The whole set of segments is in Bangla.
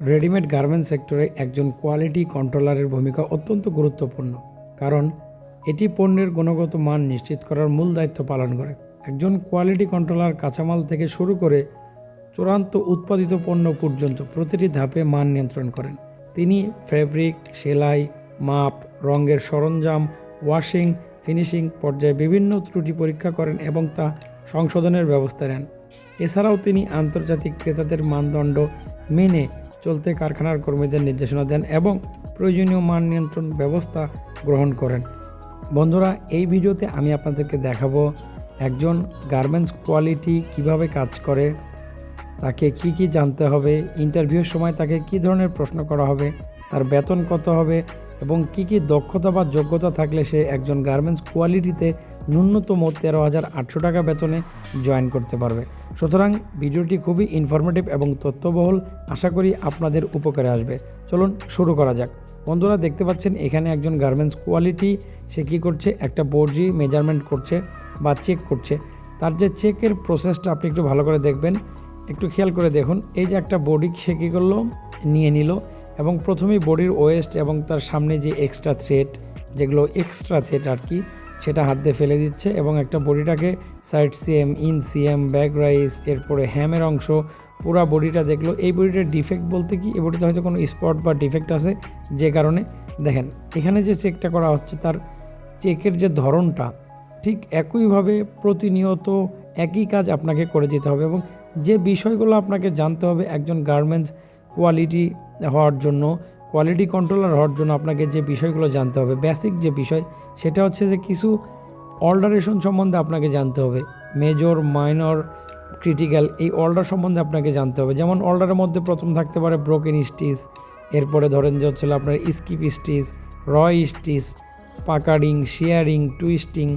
রেডিমেড গার্মেন্টস সেক্টরে একজন কোয়ালিটি কন্ট্রোলারের ভূমিকা অত্যন্ত গুরুত্বপূর্ণ, কারণ এটি পণ্যের গুণগত মান নিশ্চিত করার মূল দায়িত্ব পালন করে। একজন কোয়ালিটি কন্ট্রোলার কাঁচামাল থেকে শুরু করে চূড়ান্ত উৎপাদিত পণ্য পর্যন্ত প্রতিটি ধাপে মান নিয়ন্ত্রণ করেন। তিনি ফ্যাব্রিক সেলাই, মাপ, রঙের সরঞ্জাম, ওয়াশিং, ফিনিশিং পর্যায়ে বিভিন্ন ত্রুটি পরীক্ষা করেন এবং তা সংশোধনের ব্যবস্থা নেন। এছাড়াও তিনি আন্তর্জাতিক ক্রেতাদের মানদণ্ড মেনে চলতে কারখানার কর্মীদের নির্দেশনা দেন এবং প্রয়োজনীয় মান নিয়ন্ত্রণ ব্যবস্থা গ্রহণ করেন। বন্ধুরা, এই ভিডিওতে আমি আপনাদেরকে দেখাবো একজন গার্মেন্টস কোয়ালিটি কীভাবে কাজ করে, তাকে কি কি জানতে হবে, ইন্টারভিউর সময় তাকে কি ধরনের প্রশ্ন করা হবে, তার বেতন কত হবে এবং কি কি দক্ষতা বা যোগ্যতা থাকলে সে একজন গার্মেন্টস কোয়ালিটিতে ন্যূনতম তেরো হাজার আটশো টাকা বেতনে জয়েন করতে পারবে। সুতরাং ভিডিওটি খুবই ইনফরমেটিভ এবং তথ্যবহুল। আশা করি আপনাদের উপকারে আসবে। চলুন শুরু করা যাক। বন্ধুরা, দেখতে পাচ্ছেন, এখানে একজন গার্মেন্টস কোয়ালিটি, সে কী করছে? একটা বোর্জি মেজারমেন্ট করছে বা চেক করছে। তার যে চেকের প্রসেসটা আপনি একটু ভালো করে দেখবেন। একটু খেয়াল করে দেখুন, এই যে একটা বডি সে কী করল? নিয়ে নিল এবং প্রথমেই বডির ওয়েস্ট এবং তার সামনে যে এক্সট্রা থ্রেড যেগুলো এক্সট্রা থ্রেড আর কি সেটা হাত দিয়ে ফেলে দিচ্ছে এবং একটা বডিটাকে side seam inseam back rise এরপরে হ্যামের অংশ, পুরা বডিটা দেখল। এই বডিটার ডিফেক্ট বলতে কি? এই বডিতে হয়তো কোনো স্পট বা ডিফেক্ট আছে যে কারণে। দেখেন, এখানে যে চেকটা করা হচ্ছে, তার চেকের যে ধরনটা, ঠিক একইভাবে প্রতিনিয়ত একই কাজ আপনাকে করে যেতে হবে এবং যে বিষয়গুলো আপনাকে জানতে হবে একজন গার্মেন্টস কোয়ালিটি হওয়ার জন্য কোয়ালিটি কন্ট্রোলার হওয়ার জন্য আপনাকে যে বিষয়গুলো জানতে হবে বেসিক যে বিষয়, সেটা হচ্ছে যে কিছু অল্টারেশন সম্বন্ধে আপনাকে জানতে হবে। মেজর মাইনর ক্রিটিক্যাল এই অল্ডার সম্বন্ধে আপনাকে জানতে হবে। যেমন অল্ডারের মধ্যে প্রথম থাকতে পারে ব্রোকেন স্টিচ এরপরে ধরেন যে হচ্ছিল আপনার স্কিপ স্টিচ র stitch puckering shearing twisting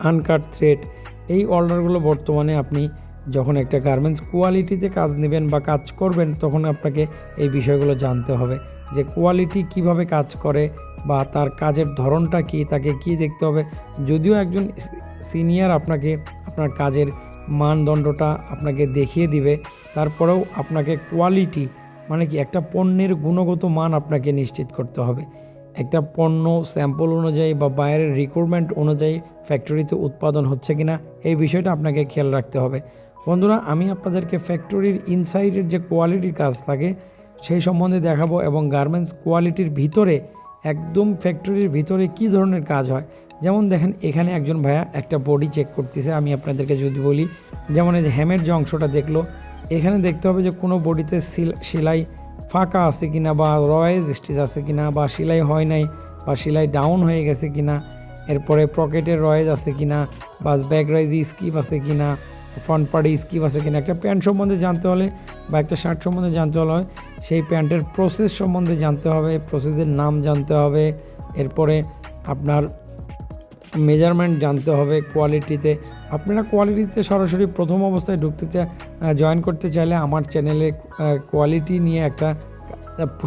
uncut thread এই অর্ডারগুলো বর্তমানে আপনি যখন একটা গার্মেন্টস কোয়ালিটিতে কাজ নেবেন বা কাজ করবেন, তখন আপনাকে এই বিষয়গুলো জানতে হবে যে কোয়ালিটি কীভাবে কাজ করে বা তার কাজের ধরনটা কি, তাকে কি দেখতে হবে। যদিও একজন সিনিয়র আপনাকে আপনার কাজের মানদণ্ডটা আপনাকে দেখিয়ে দিবে, তারপরেও আপনাকে কোয়ালিটি মানে কি একটা পণ্যের গুণগত মান আপনাকে নিশ্চিত করতে হবে। একটা পণ্য স্যাম্পল অনুযায়ী বা বাইরের রিক্রুটমেন্ট অনুযায়ী ফ্যাক্টরিতে উৎপাদন হচ্ছে কিনা, এই বিষয়টা আপনাকে খেয়াল রাখতে হবে। বন্ধুরা, আমি আপনাদেরকে ফ্যাক্টরির ইনসাইডের যে কোয়ালিটির কাজ থাকে, সেই সম্বন্ধে দেখাবো এবং গার্মেন্টস কোয়ালিটির ভিতরে, একদম ফ্যাক্টরির ভিতরে কি ধরনের কাজ হয়। যেমন দেখেন, এখানে একজন ভাইয়া একটা বডি চেক করতেছে, আমি আপনাদেরকে যদি বলি। যেমন এই যে হ্যামের যে অংশটা দেখল, এখানে দেখতে হবে যে কোনো বডিতে সেলাই ফাঁকা আছে কিনা বা রয়েজ স্টিচ আছে কিনা বা সেলাই হয় নাই বা সেলাই ডাউন হয়ে গেছে কিনা, এরপরে পকেটের রয়েজ আছে কিনা বা ব্যাক রাইজ স্কিপ আছে কিনা ফ্রন্ট পার্টি স্কিপ আছে কিনা, একটা প্যান্ট সম্বন্ধে জানতে হলে বা একটা শার্ট সম্বন্ধে জানতে হলে সেই প্যান্টের প্রসেস সম্বন্ধে জানতে হবে প্রসেসের নাম জানতে হবে, এরপরে আপনার মেজারমেন্ট জানতে হবে কোয়ালিটিতে আপনারা কোয়ালিটিতে সরাসরি প্রথম অবস্থায় ঢুকতে জয়েন করতে চাইলে আমার চ্যানেলে কোয়ালিটি নিয়ে একটা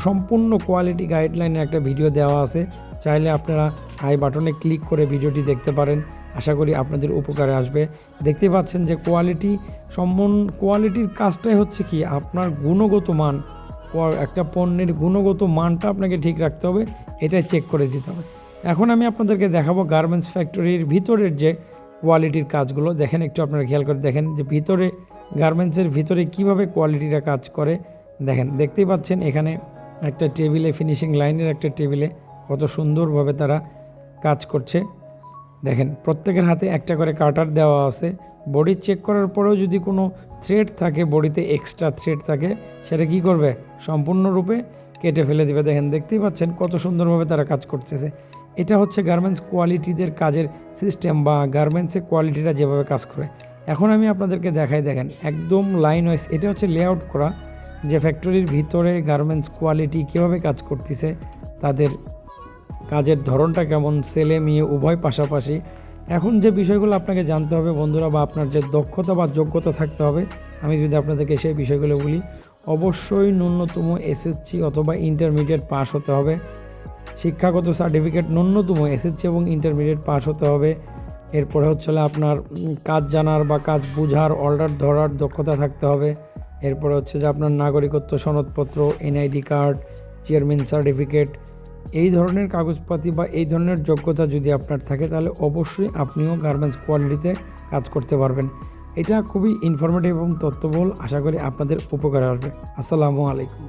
সম্পূর্ণ কোয়ালিটি গাইডলাইনে একটা ভিডিও দেওয়া আছে। চাইলে আপনারা আই বাটনে ক্লিক করে ভিডিওটি দেখতে পারেন। আশা করি আপনাদের উপকারে আসবে। দেখতে পাচ্ছেন যে কোয়ালিটি সম্বন কোয়ালিটির কাজটাই হচ্ছে কি, আপনার গুণগত মান একটা পণ্যের গুণগত মানটা আপনাকে ঠিক রাখতে হবে এটা চেক করে দিতে হবে। এখন আমি আপনাদেরকে দেখাবো গার্মেন্টস ফ্যাক্টরির ভিতরের যে কোয়ালিটির কাজগুলো। দেখেন, একটু আপনারা খেয়াল করে দেখেন যে ভিতরে গার্মেন্টসের ভিতরে কীভাবে কোয়ালিটিটা কাজ করে। দেখেন, দেখতেই পাচ্ছেন এখানে একটা টেবিলে ফিনিশিং লাইনের একটা টেবিলে কত সুন্দরভাবে তারা কাজ করছে। দেখেন, প্রত্যেকের হাতে একটা করে কাটার দেওয়া আছে। বডি চেক করার পরেও যদি কোনো থ্রেড থাকে, বডিতে এক্সট্রা থ্রেড থাকে, সেটা কি করবে? সম্পূর্ণরূপে কেটে ফেলে দেবে। দেখেন, দেখতেই পাচ্ছেন কত সুন্দরভাবে তারা কাজ করতেছে। এটা হচ্ছে গার্মেন্টস কোয়ালিটিদের কাজের সিস্টেম বা গার্মেন্টসের কোয়ালিটিটা যেভাবে কাজ করে। এখন আমি আপনাদেরকে দেখাই, দেখেন, একদম লাইন ওয়াইজ এটা হচ্ছে লেআউট করা। যে ফ্যাক্টরির ভিতরে গার্মেন্টস কোয়ালিটি কীভাবে কাজ করতেছে, তাদের কাজের ধরনটা কেমন, ছেলে মেয়ে উভয় পাশাপাশি। এখন যে বিষয়গুলো আপনাকে জানতে হবে বন্ধুরা বা আপনার যে দক্ষতা বা যোগ্যতা থাকতে হবে, আমি যদি আপনাদেরকে সেই বিষয়গুলো বলি, অবশ্যই ন্যূনতম এসএসসি অথবা ইন্টারমিডিয়েট পাস হতে হবে। শিক্ষাগত সার্টিফিকেট ন্যূনতম এসএসসি এবং ইন্টারমিডিয়েট পাস হতে হবে। এরপরে হচ্ছে আপনার কাজ জানার বা কাজ বোঝার, অর্ডার ধরার দক্ষতা থাকতে হবে। এরপরে হচ্ছে যে আপনার নাগরিকত্ব সনদপত্র, এনআইডি কার্ড, চেয়ারম্যান সার্টিফিকেট এই ধরনের কাগজপাতি বা এই ধরনের যোগ্যতা যদি আপনার থাকে, তাহলে অবশ্যই আপনিও গার্মেন্টস কোয়ালিটিতে কাজ করতে পারবেন। এটা খুবই ইনফরমেটিভ এবং তথ্যবহুল। আশা করি আপনাদের উপকারে আসবে। আসসালামু আলাইকুম।